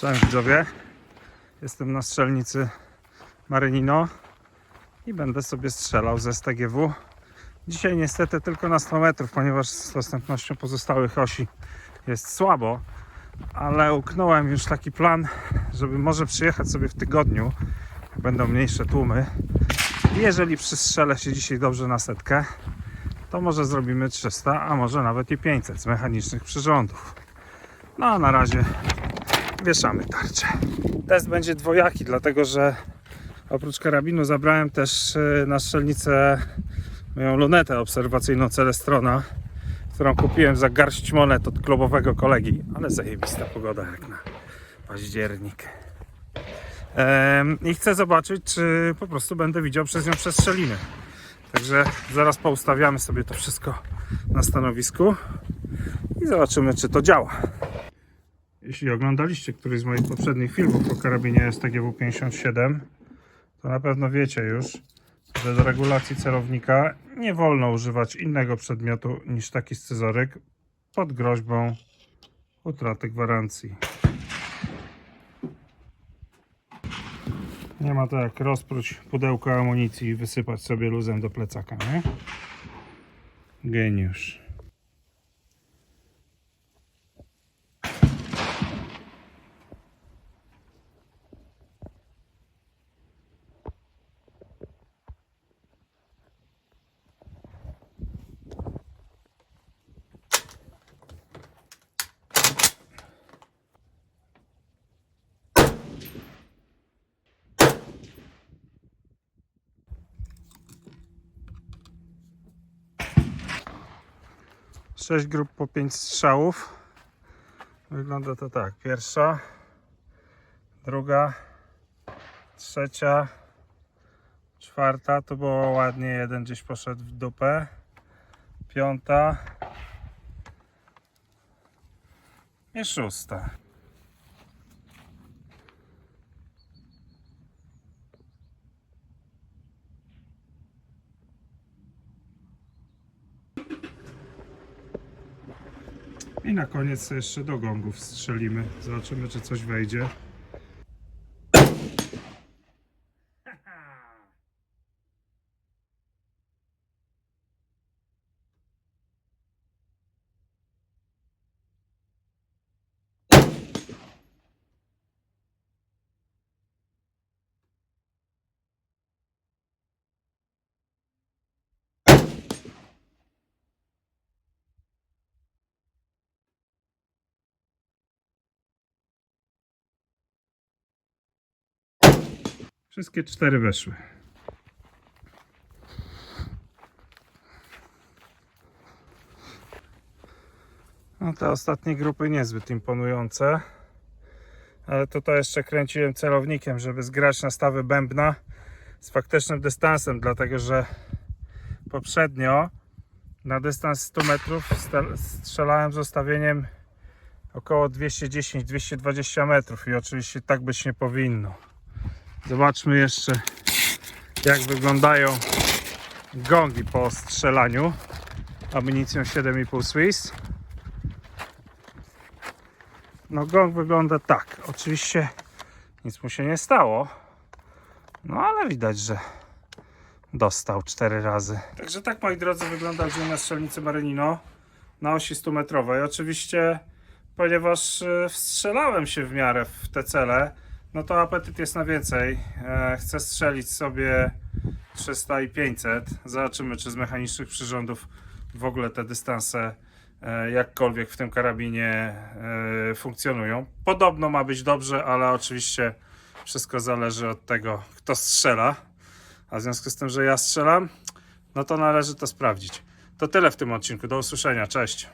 Cześć widzowie. Jestem na strzelnicy Marynino i będę sobie strzelał ze STGW. Dzisiaj niestety tylko na 100 metrów, ponieważ z dostępnością pozostałych osi jest słabo, ale uknąłem już taki plan, żeby może przyjechać sobie w tygodniu, będą mniejsze tłumy. Jeżeli przystrzelę się dzisiaj dobrze na setkę, to może zrobimy 300, a może nawet i 500 z mechanicznych przyrządów. No a na razie wieszamy tarczę. Test będzie dwojaki, dlatego że oprócz karabinu zabrałem też y, na strzelnicę moją lunetę obserwacyjną Celestrona, którą kupiłem za garść monet od klubowego kolegi, ale zajebista pogoda jak na październik. I chcę zobaczyć, czy po prostu będę widział przez nią przestrzeliny. Także zaraz poustawiamy sobie to wszystko na stanowisku i zobaczymy, czy to działa. Jeśli oglądaliście któryś z moich poprzednich filmów o karabinie STGW-57, to na pewno wiecie już, że do regulacji celownika nie wolno używać innego przedmiotu niż taki scyzoryk pod groźbą utraty gwarancji. Nie ma to jak rozpróć pudełko amunicji i wysypać sobie luzem do plecaka, nie? Geniusz. Sześć grup po pięć strzałów. Wygląda to tak. Pierwsza, druga, trzecia, czwarta. Tu było ładnie, jeden gdzieś poszedł w dupę. Piąta i szósta. I na koniec jeszcze do gongów strzelimy. Zobaczymy, czy coś wejdzie. Wszystkie cztery weszły. No te ostatnie grupy niezbyt imponujące. Ale tutaj jeszcze kręciłem celownikiem, żeby zgrać nastawy bębna z faktycznym dystansem, dlatego że poprzednio na dystans 100 metrów strzelałem z ustawieniem około 210-220 metrów i oczywiście tak być nie powinno. Zobaczmy jeszcze jak wyglądają gongi po strzelaniu amunicją 7,5 Swiss. No gong wygląda tak. Oczywiście nic mu się nie stało. No ale widać, że dostał 4 razy. Także tak moi drodzy wygląda dzień na strzelnicy Marinino na osi 100 metrowej. Oczywiście ponieważ e, wstrzelałem się w miarę w te cele, no to apetyt jest na więcej. E, Chcę strzelić sobie 300 i 500. Zobaczymy, czy z mechanicznych przyrządów w ogóle te dystanse e, jakkolwiek w tym karabinie e, funkcjonują. Podobno ma być dobrze, ale oczywiście wszystko zależy od tego, kto strzela. A w związku z tym, że ja strzelam, no to należy to sprawdzić. To tyle w tym odcinku. Do usłyszenia. Cześć.